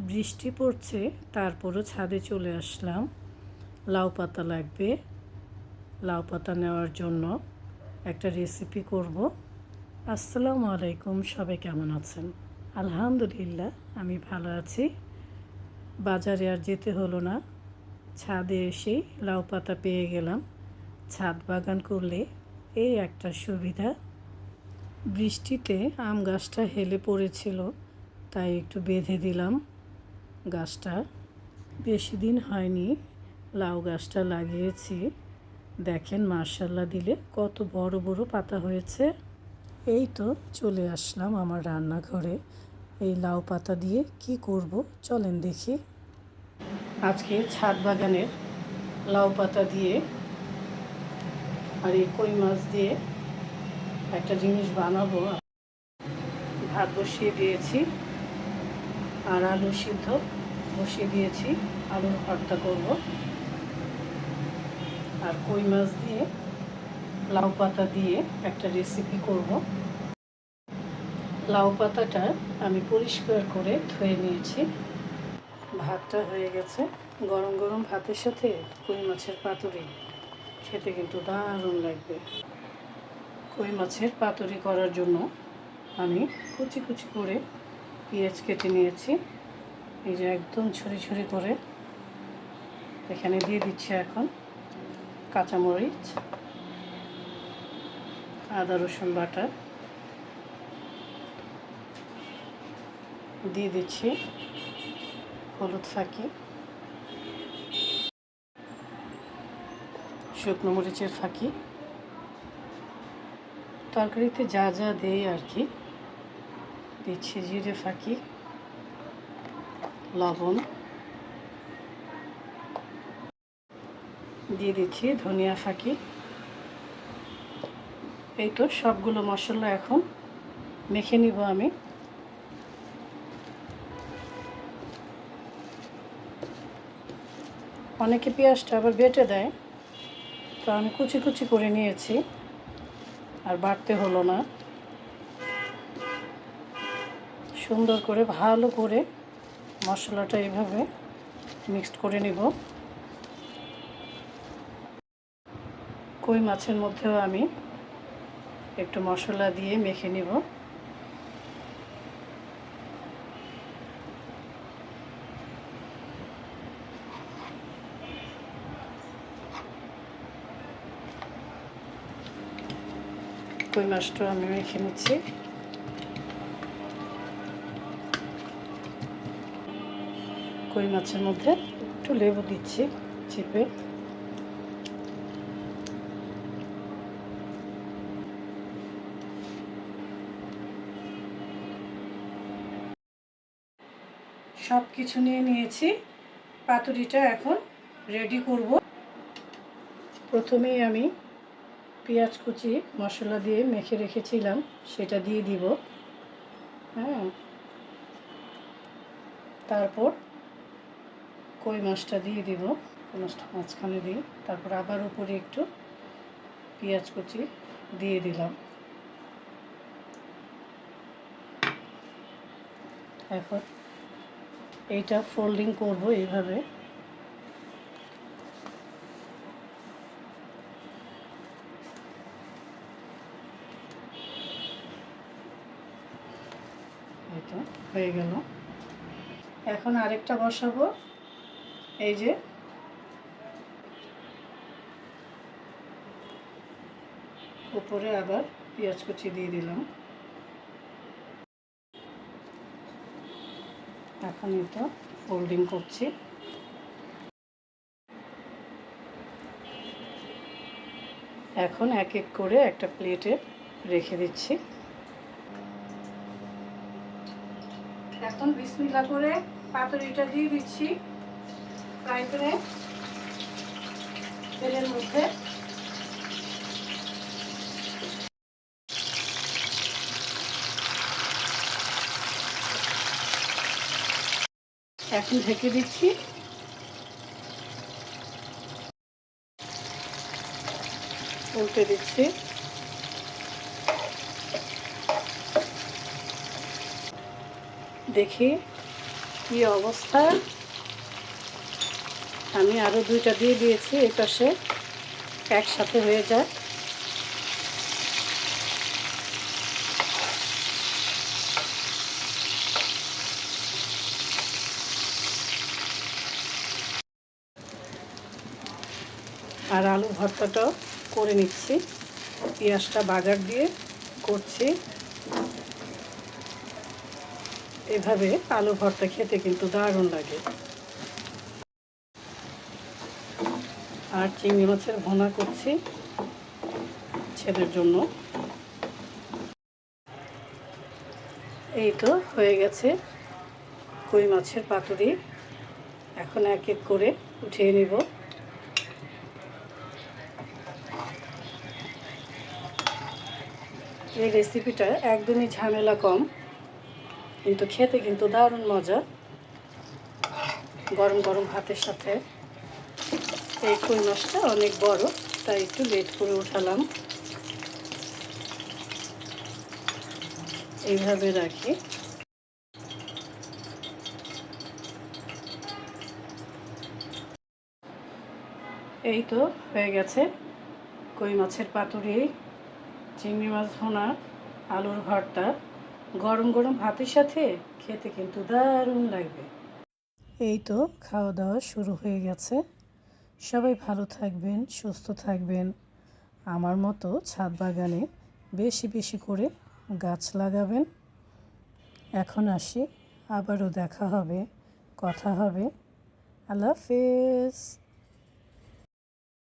বৃষ্টি পড়ছে, তারপরও ছাদে চলে আসলাম। লাউ পাতা লাগবে। লাউ পাতা নেওয়ার জন্য একটা রেসিপি করব। আসসালামু আলাইকুম, সবাই কেমন আছেন? আলহামদুলিল্লাহ, আমি ভালো আছি। বাজারে আর যেতে হলো না। ছাদে এসেই লাউ পাতা পেয়ে গেলাম। ছাদ বাগান করলে এই একটা সুবিধা। বৃষ্টিতে আম গাছটা হেলে পড়েছিল, তাই একটু বেঁধে দিলাম। গাছটা বেশি দিন হয়নি, লাউ গাছটা লাগিয়েছি। দেখেন মার্শাল্লাহ দিলে কত বড় বড় পাতা হয়েছে। এই তো চলে আসলাম আমার রান্নাঘরে। এই লাউ পাতা দিয়ে কি করব, চলেন দেখি। আজকে ছাদ বাগানের লাউ পাতা দিয়ে আর এই কই মাছ দিয়ে একটা জিনিস বানাবো। ভাত বসিয়ে দিয়েছি। আর আলু সিদ্ধ। বসিয়ে দিয়েছি, আলুর ভর্তা করব। আর কই মাছ দিয়ে লাউ পাতা দিয়ে একটা রেসিপি করব। লাউ পাতাটা আমি পরিষ্কার করে ধুয়ে নিয়েছি। ভাতটা হয়ে গেছে। গরম গরম ভাতের সাথে কই মাছের পাতুরি খেতে কিন্তু দারুণ লাগবে। কই মাছের পাতুরি করার জন্য আমি কুচি কুচি করে পেঁয়াজ কেটে নিয়েছি। এই যে একদম ছড়ি ছড়ি করে এখানে দিয়ে দিচ্ছি এখন কাঁচামরিচ, আদা, রসুন বাটা। দিয়ে দিচ্ছি হলুদ ফাঁকি। শুকনো মরিচের ফাঁকি। তরকারিতে যা যা দেই আর কি। দিচ্ছি জিরে ফাঁকি, লবণ। দিয়ে দিচ্ছি ধনিয়া ফাঁকি। এই তো সবগুলো মশলা এখন মেখে নিব আমি। অনেকে পেঁয়াজটা আবার বেটে দেয়, তো আমি কুচি কুচি করে নিয়েছি, আর বাড়তে হলো না। সুন্দর করে, ভালো করে মশলাটা এভাবে মিক্সড করে নিব। কই মাছের মধ্যেও আমি একটু মশলা দিয়ে মেখে নিব। কই মাছটা আমি মেখে নিচ্ছি। কই মাছের মধ্যে? একটু লেবু দিচ্ছি, চেপে। সব কিছু নিয়ে নিয়েছি। পাতুরিটা এখন রেডি করব। প্রথমেই আমি পেঁয়াজ কুচি, মশলা দিয়ে মেখে রেখেছিলাম, সেটা দিয়ে দিব। হ্যাঁ। তারপর কই মাছটা দিয়ে দিব, কই মাছটা মাঝখানে দিই তারপর আবার উপরে একটু পেঁয়াজ কুচি দিয়ে দিলাম। এখন এইটা ফোল্ডিং করব এইভাবে। এটা হয়ে গেল। এখন আরেকটা বসাবো। এই যে। উপরে আবার পেঁয়াজ কুচি দিয়ে দিলাম। এখন এটা ফোল্ডিং করছি। এখন এক এক করে একটা প্লেটে রেখে দিচ্ছি। এখন বিসমিল্লা করে পাতুরিটা দিয়ে দিচ্ছি। ফ্রাই প্যানে তেলের মধ্যে এখন ঢেকে দিচ্ছি। উল্টে দিচ্ছি। দেখি কি অবস্থা। আমি আরও দুইটা দিয়ে দিয়েছি, এই পাশে একসাথে হয়ে যায়। আর আলু ভর্তাটাও করে নিচ্ছি। পেঁয়াজটা বাগার দিয়ে করছি। এভাবে আলু ভর্তা খেতে কিন্তু দারুণ লাগে। আর চিংড়ি মাছের ভোনা করছি ছেলের জন্য। এই তো হয়ে গেছে কই মাছের পাতুরি। এখন এক এক করে উঠিয়ে নেব। এই রেসিপিটা একদমই ঝামেলা কম, কিন্তু খেতে কিন্তু দারুণ মজা। গরম গরম ভাতের সাথে। এই কই মাছটা অনেক বড়, তাই একটু লেট করে উঠালাম। এইভাবে রাখি। এই তো হয়ে গেছে কই মাছের পাতুরি, চিংড়ি মাছ ভোনা, আলুর ভর্তা। গরম গরম ভাতের সাথে খেতে কিন্তু দারুণ লাগবে। এই তো খাওয়া দাওয়া শুরু হয়ে গেছে। সবাই ভালো থাকবেন, সুস্থ থাকবেন। আমার মতো ছাদ বাগানে বেশি বেশি করে গাছ লাগাবেন। এখন আসি, আবারও দেখা হবে, কথা হবে। আল্লাহ হাফেজ।